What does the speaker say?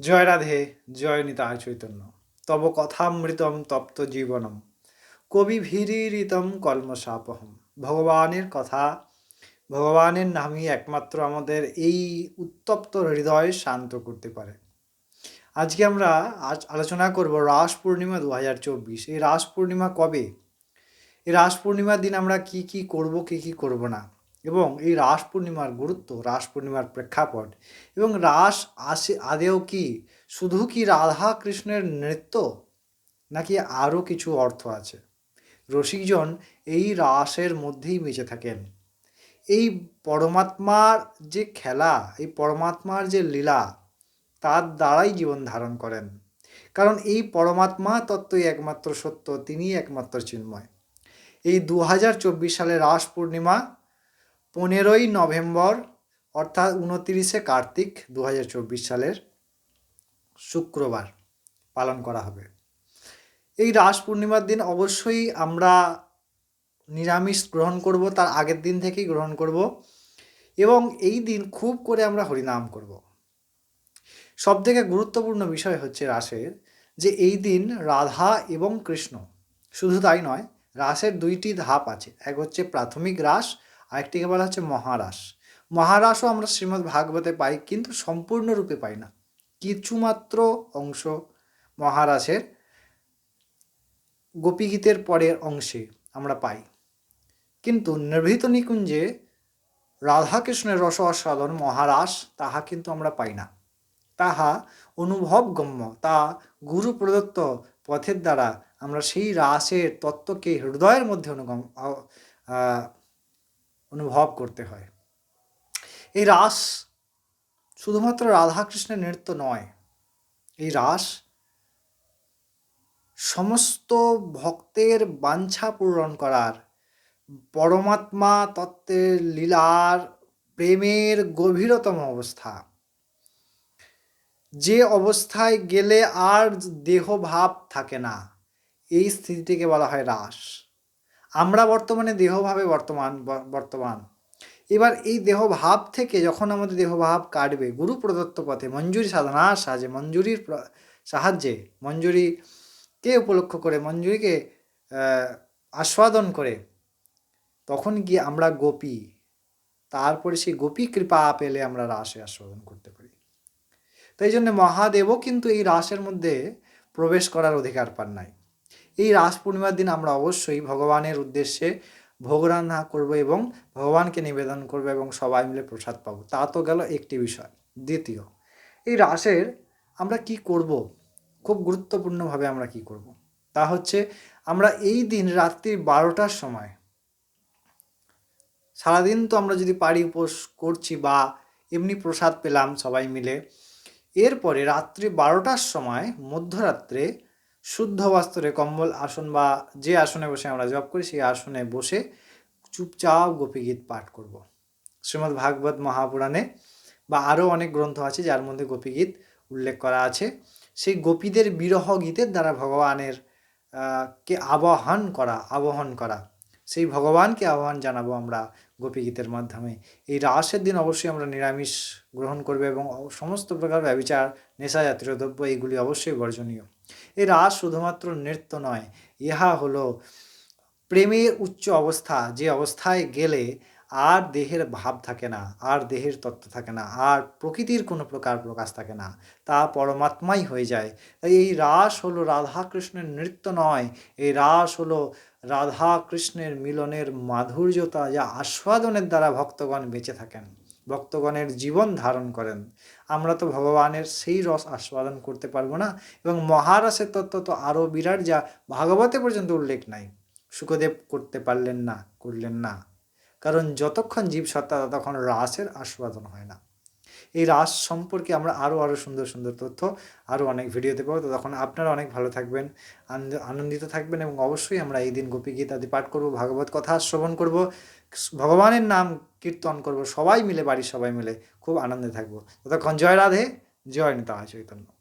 জয় রাধে, জয় নিতায় চৈতন্য। তব কথামৃতম তপ্ত জীবনম। কবি ভীরিতম কলমশাপহম। ভগবানের কথা, ভগবানের নামই একমাত্র আমাদের এই উত্তপ্ত হৃদয় শান্ত করতে পারে। আজকে আমরা আজ আলোচনা করব রাস পূর্ণিমা দু হাজার চব্বিশ। এই রাস পূর্ণিমা কবে? এই রাস পূর্ণিমার দিন আমরা কি কি করব, কি কি করব না? এবং এই রাস পূর্ণিমার গুরুত্ব, রাস পূর্ণিমার প্রেক্ষাপট এবং রাস আসে আদেও কি? শুধু কি রাধা কৃষ্ণের নৃত্য? নাকি আরও কিছু অর্থ আছে? রসিকজন এই রাসের মধ্যেই বেঁচে থাকেন। এই পরমাত্মার যে খেলা, এই পরমাত্মার যে লীলা, তার দ্বারাই জীবন ধারণ করেন। কারণ এই পরমাত্মা তত্ত্বই একমাত্র সত্য, তিনিই একমাত্র চিন্ময়। এই দু হাজার চব্বিশ সালে রাস পূর্ণিমা পনেরোই নভেম্বর, অর্থাৎ উনতিরিশে কার্তিক দু হাজার চব্বিশ সালের শুক্রবার পালন করা হবে। এই রাস পূর্ণিমার দিন অবশ্যই আমরা নিরামিষ গ্রহণ করব, তার আগের দিন থেকেই গ্রহণ করব এবং এই দিন খুব করে আমরা হরিনাম করব। সব থেকে গুরুত্বপূর্ণ বিষয় হচ্ছে রাসের যে এই দিন রাধা এবং কৃষ্ণ, শুধু তাই নয়, রাসের দুইটি ধাপ আছে। এক হচ্ছে প্রাথমিক রাস আরেকটিকে বলা হচ্ছে মহারাস। মহারাসও আমরা শ্রীমদ্ ভাগবতে পাই, কিন্তু সম্পূর্ণরূপে পাই না। কিছুমাত্র অংশ মহারাসের গোপীগীতের পরের অংশে আমরা পাই। কিন্তু নির্ভীত নিকুঞ্জে রাধাকৃষ্ণের রস আস্বাদন মহারাস, তাহা কিন্তু আমরা পাই না। তাহা অনুভবগম্য, তা গুরু প্রদত্ত পথের দ্বারা আমরা সেই রাসের তত্ত্বকে হৃদয়ের মধ্যে অনুগম অনুভব করতে হয়। এই রাস শুধুমাত্র রাধাকৃষ্ণের নৃত্য নয়, এই রাস সমস্ত ভক্তের বাঞ্ছা পূরণ করার, পরমাত্মা তত্ত্বের লীলার প্রেমের গভীরতম অবস্থা। যে অবস্থায় গেলে আর দেহভাব থাকে না, এই স্থিতিটিকে বলা হয় রাস। আমরা বর্তমানে দেহভাবে বর্তমান বর্তমান। এবার এই দেহভাব থেকে যখন আমাদের দেহভাব কাটবে, গুরু প্রদত্ত পথে মঞ্জুরি সাধনার সাহায্যে মঞ্জুরির সাহায্যে, মঞ্জুরিকে উপলক্ষ করে, মঞ্জুরিকে আস্বাদন করে, তখন গিয়ে আমরা গোপী। তারপরে সেই গোপী কৃপা পেলে আমরা রাসে আস্বাদন করতে পারি। তাই জন্য মহাদেবও কিন্তু এই রাসের মধ্যে প্রবেশ করার অধিকার পান নাই। এই রাস পূর্ণিমার দিন আমরা অবশ্যই ভগবানের উদ্দেশ্যে ভোগ রান্না করব এবং ভগবানকে নিবেদন করব এবং সবাই মিলে প্রসাদ পাবো। তা তো গেল একটি বিষয়। দ্বিতীয়, এই রাসের আমরা কি করব? খুব গুরুত্বপূর্ণভাবে আমরা কি করব? তা হচ্ছে আমরা এই দিন রাত্রি বারোটার সময় সারাদিন তো আমরা যদি পারি উপোস করছি বা এমনি প্রসাদ পেলাম সবাই মিলে, এরপরে রাত্রি বারোটার সময় মধ্যরাত্রে শুদ্ধ বস্ত্রে কম্বল আসন বা যে আসনে বসে আমরা জপ করি, সেই আসনে বসে চুপচাপ গোপীগীত পাঠ করব। শ্রীমদ্ ভাগবত মহাপুরাণে বা আরও অনেক গ্রন্থ আছে যার মধ্যে গোপীগীত উল্লেখ করা আছে। সেই গোপীদের বিরহ গীতের দ্বারা ভগবানের কে আবাহন করা, আবহন করা। সেই ভগবানকে আহ্বান জানাব আমরা গোপীগীতের মাধ্যমে। এই রাসের দিন অবশ্যই আমরা নিরামিষ গ্রহণ করবে এবং সমস্ত প্রকার ব্যবচার নেশা জাতীয় দ্রব্য, এইগুলি অবশ্যই বর্জনীয়। এই রাস শুধুমাত্র নৃত্য নয়, ইহা হলো প্রেমের উচ্চ অবস্থা। যে অবস্থায় গেলে আর দেহের ভাব থাকে না, আর দেহের তত্ত্ব থাকে না, আর প্রকৃতির কোনো প্রকার প্রকাশ থাকে না, তা পরমাত্মাই হয়ে যায়। তাই এই রাস হলো রাধাকৃষ্ণের নৃত্য নয়, এই রাস হলো রাধা কৃষ্ণের মিলনের মাধুর্যতা যা আস্বাদনের দ্বারা ভক্তগণ বেঁচে থাকেন। ভক্তগণের জীবন ধারণ করেন। আমরা তো ভগবানের সেই রস আস্বাদন করতে পারব না এবং মহারাসের তত্ত্ব তো আরও বিরাট যা ভাগবতে পর্যন্ত উল্লেখ নাই। সুখদেব করতে পারলেন না, করলেন না। কারণ যতক্ষণ জীব সত্তা ততক্ষণ রাসের আস্বাদন হয় না। এই রাস সম্পর্কে আমরা আরও আরও সুন্দর সুন্দর তথ্য আরও অনেক ভিডিওতে পাবো। তো তখন আপনারা অনেক ভালো থাকবেন আনন্দিত থাকবেন এবং অবশ্যই আমরা এই দিন গোপী গীত আদি পাঠ করব, ভাগবত কথা শ্রবণ করব। ভগবানের নাম কীর্তন করব, সবাই মিলে, বাড়ির সবাই মিলে খুব আনন্দে থাকব। ততক্ষণ জয় রাধে, জয় নিতা চৈতন্য।